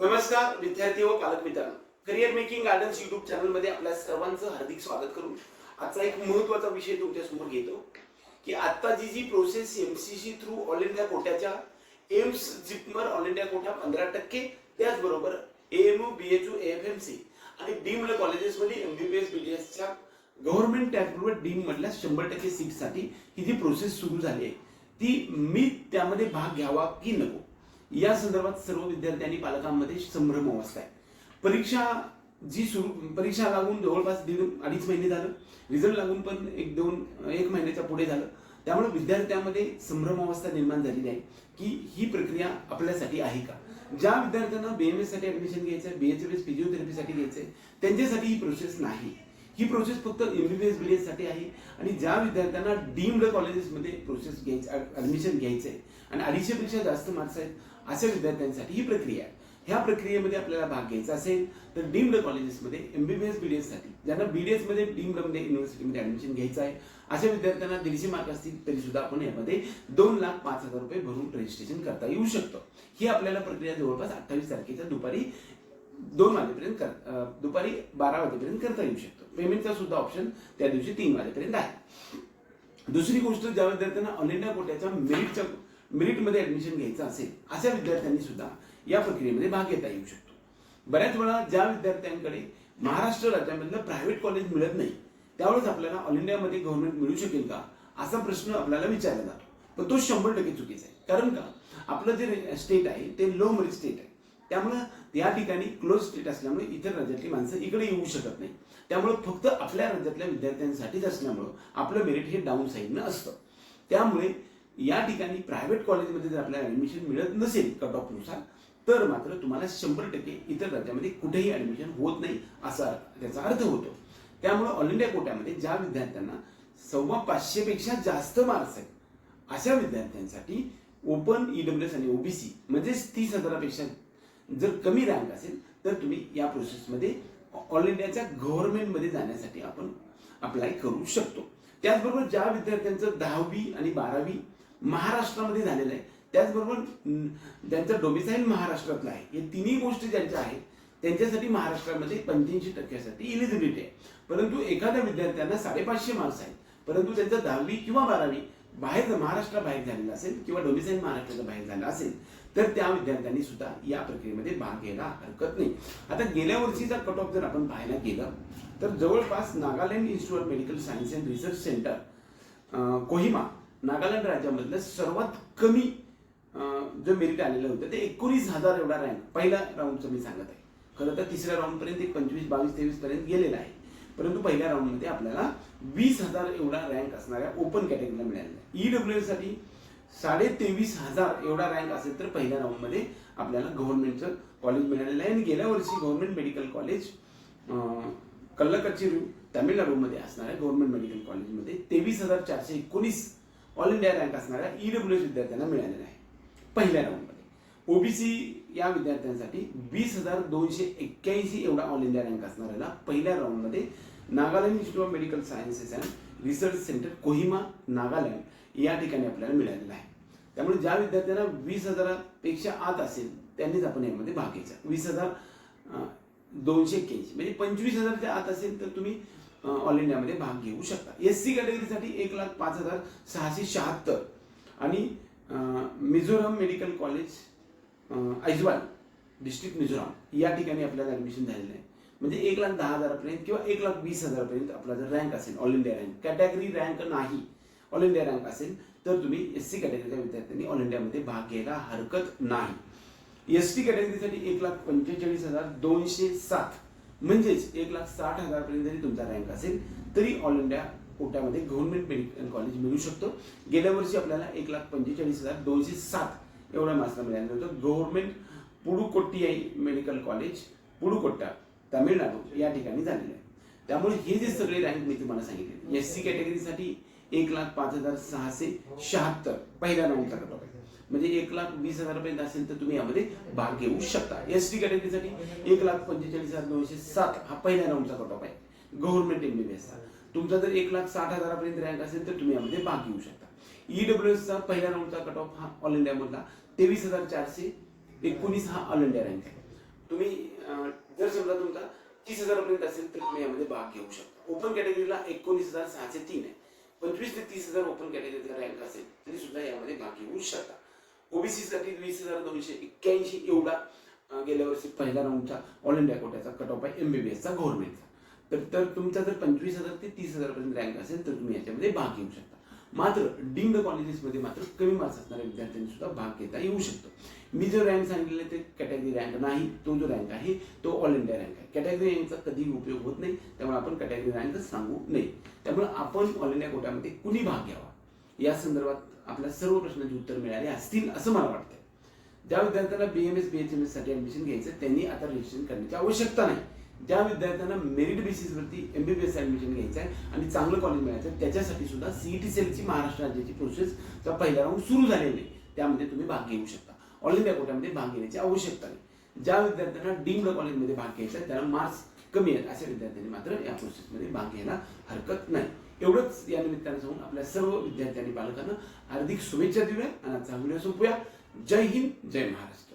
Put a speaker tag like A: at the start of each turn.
A: नमस्कार विद्यार्थी व पालक मित्रांनो. करिअर मेकिंग गार्डन्स युट्यूब चॅनलमध्ये आपल्या सर्वांचं हार्दिक स्वागत करून आजचा एक महत्त्वाचा विषय तुमच्यासमोर घेतो की आता जी जी process MCC through all India कोट्याच्या AIIMS JIPMER all India quota पंधरा टक्के त्याचबरोबर एएमयू बीएचयू सी आणि डीम्ड कॉलेजेसमध्ये एमबीबीएस बीडीएसच्या गव्हर्नमेंट त्याचबरोबर डीम मधल्या शंभर टक्के सीटसाठी ही जी प्रोसेस सुरू झाली आहे ती मी त्यामध्ये भाग घ्यावा की नको? या संदर्भात सर्व विद्यार्थी आणि पालकांमध्ये संभ्रम अवस्था आहे परीक्षा जी सुरू परीक्षा लागून जवळपास दीड अडीच महिने झालं. रिझल्ट लागून पण एक दोन एक महिन्याच्या पुढे झालं. त्यामुळे विद्यार्थ्यांमध्ये संभ्रम अवस्था निर्माण झालेली आहे की ही प्रक्रिया आपल्यासाठी आहे का? ज्या विद्यार्थ्यांना बीएमएससाठी ऍडमिशन घ्यायचं आहे बीएचएमएस फिजिओथेरपीसाठी घ्यायचं आहे त्यांच्यासाठी ही प्रोसेस नाही. ही प्रोसेस फक्त एमबीबीएस बीडीएससाठी आहे. आणि ज्या विद्यार्थ्यांना डीम्ड कॉलेजेसमध्ये प्रोसेस घ्यायचं ऍडमिशन घ्यायचं आहे आणि अडीचशेपेक्षा जास्त मार्क्स आहेत अशा विद्यार्थ्यांसाठी ही प्रक्रिया आहे. ह्या प्रक्रियेमध्ये आपल्याला भाग घ्यायचा असेल तर डीम्ड कॉलेजेसमध्ये एमबीबीएस बीडीएससाठी ज्यांना बीडीएसमध्ये डीम्डमध्ये युनिव्हर्सिटीमध्ये ऍडमिशन घ्यायचं आहे अशा विद्यार्थ्यांना दीडशे मार्क असतील तरी सुद्धा आपण यामध्ये दोन लाख पाच हजार रुपये भरून रजिस्ट्रेशन करता येऊ शकतं. ही आपल्याला प्रक्रिया जवळपास अठ्ठावीस तारखेच्या दुपारी दोन वाजेपर्यंत कर दुपारी बारा वाजेपर्यंत करता येऊ शकतो. पेमेंटचा सुद्धा ऑप्शन त्या दिवशी तीन वाजेपर्यंत आहे. दुसरी गोष्ट ज्या विद्यार्थ्यांना ऑल इंडिया कोट्याच्या मेरिटच्या मेरिटमध्ये ऍडमिशन घ्यायचं असेल अशा विद्यार्थ्यांनी सुद्धा या प्रक्रियेमध्ये भाग घेता येऊ शकतो. बऱ्याच वेळा ज्या विद्यार्थ्यांकडे महाराष्ट्र राज्यामधलं प्रायव्हेट कॉलेज मिळत नाही त्यावेळेस आपल्याला ऑल इंडियामध्ये गव्हर्नमेंट मिळू शकेल का? असा प्रश्न आपल्याला विचारला जातो. पण तो शंभर टक्के चुकीचा आहे. कारण का? आपलं जे स्टेट आहे ते लो मरी स्टेट आहे. त्यामुळं या ठिकाणी क्लोज स्टेट असल्यामुळे इतर राज्यातली माणसं इकडे येऊ शकत नाही. त्यामुळे फक्त आपल्या राज्यातल्या विद्यार्थ्यांसाठीच असल्यामुळं आपलं मेरिट हे डाऊन साईडनं असतं. त्यामुळे या ठिकाणी प्रायव्हेट कॉलेजमध्ये जर आपल्याला ऍडमिशन मिळत नसेल कट ऑफनुसार तर मात्र तुम्हाला शंभर टक्के इतर राज्यामध्ये कुठेही ऍडमिशन होत नाही असा त्याचा अर्थ होतो. त्यामुळे ऑल इंडिया कोट्यामध्ये ज्या विद्यार्थ्यांना सव्वा पाचशे पेक्षा जास्त मार्क्स आहेत अशा विद्यार्थ्यांसाठी ओपन ईडब्ल्यूएस आणि ओबीसी म्हणजेच तीस हजारापेक्षा जर कमी रँक असेल तर तुम्ही या प्रोसेसमध्ये ऑल इंडियाच्या गव्हर्नमेंटमध्ये जाण्यासाठी आपण अप्लाय करू शकतो. त्याचबरोबर ज्या विद्यार्थ्यांचं दहावी आणि बारावी महाराष्ट्रामध्ये झालेलं आहे त्याचबरोबर ज्यांचं डोमिसाईल महाराष्ट्रातलं आहे हे तिन्ही गोष्टी ज्यांच्या आहेत त्यांच्यासाठी महाराष्ट्रामध्ये पंच्याऐंशी टक्क्यासाठी इलिजिबिलिटी आहे. परंतु एखाद्या विद्यार्थ्यांना साडेपाचशे मार्क्स आहेत परंतु त्यांचं दहावी किंवा बारावी बाहेर महाराष्ट्राबाहेर झालेलं असेल किंवा डोमिसाईल महाराष्ट्राच्या बाहेर झालं असेल तर त्या विद्यार्थ्यांनी सुद्धा या प्रक्रियेमध्ये भाग घ्यायला हरकत नाही. आता गेल्या वर्षीचा कट ऑफ जर आपण पाहायला गेलं तर जवळपास Nagaland institute of medical science and research centre Kohima Nagaland राज्यामधलं सर्वात कमी जो मेरिट आलेलं होतं ते एकोणीस हजार एवढा रँक पहिल्या राऊंडचं मी सांगत आहे. खरं तर तिसऱ्या राऊंडपर्यंत एक पंचवीस बावीस तेवीस पर्यंत गेलेला आहे. परंतु पहिल्या राऊंडमध्ये आपल्याला वीस हजार एवढा रँक असणाऱ्या ओपन कॅटेगरीला मिळालेला आहे. ईडब्ल्यू साठी साडे तेवीस हजार एवढा रँक असेल तर पहिल्या राऊंडमध्ये आपल्याला गव्हर्नमेंटचं कॉलेज मिळालेलं आहे. आणि गेल्या वर्षी गव्हर्नमेंट मेडिकल कॉलेज कल्लकचिरू तामिळनाडूमध्ये असणाऱ्या गव्हर्नमेंट मेडिकल कॉलेजमध्ये तेवीस हजार चारशे एकोणीस ऑल इंडिया रँक असणाऱ्या ईडब्ल्यू एस विद्यार्थ्यांना मिळालेला आहे. पहिल्या राऊंडमध्ये ओबीसी या विद्यार्थ्यांसाठी वीस हजार दोनशे एक्क्याऐंशी एवढा ऑल इंडिया रँक असणाऱ्याला पहिल्या राऊंडमध्ये Nagaland institute of medical sciences and research centre Kohima Nagaland. या ठिकाणी आपल्याला मिळालेला आहे. त्यामुळे ज्या विद्यार्थ्यांना वीस हजारापेक्षा आत असेल त्यांनीच आपण यामध्ये भाग घ्यायचा. वीस हजार दोनशे एक्क्याऐंशी म्हणजे पंचवीस हजारच्या आत असेल तर तुम्ही ऑल इंडियामध्ये भाग घेऊ शकता. एस सी कॅटेगरीसाठी एक लाख पाच हजार सहाशे शहात्तर. आणि Mizoram medical college Aizawl district Mizoram या ठिकाणी आपल्याला ॲडमिशन झालेलं आहे. म्हणजे एक लाख दहा हजारापर्यंत किंवा एक लाख वीस हजारपर्यंत आपला जर रँक असेल all India rank category rank नाही ऑल इंडिया रँक असेल तर तुम्ही एस सी कॅटेगरीच्या विद्यार्थ्यांनी ऑल इंडियामध्ये भाग घ्यायला हरकत नाही. एस टी कॅटेगरीसाठी एक लाख पंचेचाळीस हजार दोनशे सात म्हणजेच एक लाख साठ हजारपर्यंत जरी तुमचा रँक असेल तरी ऑल इंडिया कोट्यामध्ये गव्हर्नमेंट मेडिकल कॉलेज मिळू शकतो. गेल्या वर्षी आपल्याला एक लाख पंचेचाळीस हजार दोनशे सात एवढा मार्क्सला मिळाला होतं. Government Pudukkottai medical college Pudukkottai Tamil Nadu या ठिकाणी झालेलं आहे. त्यामुळे हे जे सगळे रँक मी तुम्हाला सांगितले एस सी कॅटेगरीसाठी एक लाख पाच हजार सहाशे शहात्तर. पहिल्या राऊंडचा कटॉप आहे. म्हणजे एक लाख वीस हजारापर्यंत असेल तर तुम्ही यामध्ये भाग घेऊ शकता. एस टी कॅटेगरीसाठी एक लाख पंचेचाळीस हजार दोनशे सात हा पहिल्या राऊंडचा कटॉप आहे. गव्हर्नमेंट एमबीबीएसचा तुमचा जर एक लाख साठ हजारापर्यंत रँक असेल तर तुम्ही यामध्ये भाग घेऊ शकता. ईडब्ल्यू चा पहिल्या राऊंडचा कट ऑफ हा ऑल इंडियामधला तेवीस हजार चारशे एकोणीस हा ऑल इंडिया रँक आहे. तुम्ही जर समजा तुमचा तीस हजारापर्यंत असेल तर तुम्ही यामध्ये भाग घेऊ शकता. ओपन कॅटेगरीला एकोणीस हजार सहाशे तीन आहे. पंचवीस ते तीस हजार ओपन कॅटेगरीचा रँक असेल तरी सुद्धा यामध्ये भाग घेऊ शकता ओबीसी साठी वीस हजार दोनशे एक्क्याऐंशी एवढा गेल्या वर्षी पहिला राऊंडचा ऑल इंडिया कोट्याचा कट ऑफ आहे एमबीबीएसचा गव्हर्नमेंटचा तर तर तुमचा जर पंचवीस हजार ते तीस हजारपर्यंत रँक असेल तर तुम्ही याच्यामध्ये भाग घेऊ शकता. मात्र डीम्ड कॉलेजेसमध्ये मात्र कमी मार्क्स असणाऱ्या विद्यार्थ्यांनी सुद्धा भाग घेता येऊ शकतो. मी जो रँक सांगितलेला ते कॅटेगरी रँक नाही तो जो रँक आहे तो ऑल इंडिया रँक आहे. कॅटेगरी रँकचा कधीही उपयोग होत नाही त्यामुळे आपण कॅटेगरी रँक सांगू नये. त्यामुळे आपण ऑल इंडिया कोट्यामध्ये कुणी भाग घ्यावा? या संदर्भात आपल्या सर्व प्रश्नांची उत्तर मिळाले असतील असं मला वाटतंय. ज्या विद्यार्थ्यांना बीएमएस बीएचएमएससाठी ऍडमिशन घ्यायचं आहे, त्यांनी आता रजिस्ट्रेशन करण्याची आवश्यकता नाही. ज्या विद्यार्थ्यांना मेरिट बेसिसवरती एमबीबीएस ऍडमिशन घ्यायचं आहे आणि चांगलं कॉलेज मिळायचं आहे, त्याच्यासाठी सुद्धा सीईटी सेलची महाराष्ट्र राज्याची प्रोसेसचा पहिला राऊंड सुरू झालेली आहे. त्यामध्ये तुम्ही भाग घेऊ शकता. ऑल इंडिया कोट्यामध्ये भाग घेण्याची आवश्यकता नाही. ज्या विद्यार्थ्यांना डीम्ड कॉलेजमध्ये भाग घ्यायचा आहे मार्क्स कमी आहेत अशा विद्यार्थ्यांनी मात्र या प्रोसेसमध्ये भाग घ्यायला हरकत नाही. एवढंच या निमित्तानं सांगून आपल्या सर्व विद्यार्थी आणि पालकांना हार्दिक शुभेच्छा देऊया आणि आजचा व्हिडिओ संपूया. जय हिंद जय महाराष्ट्र.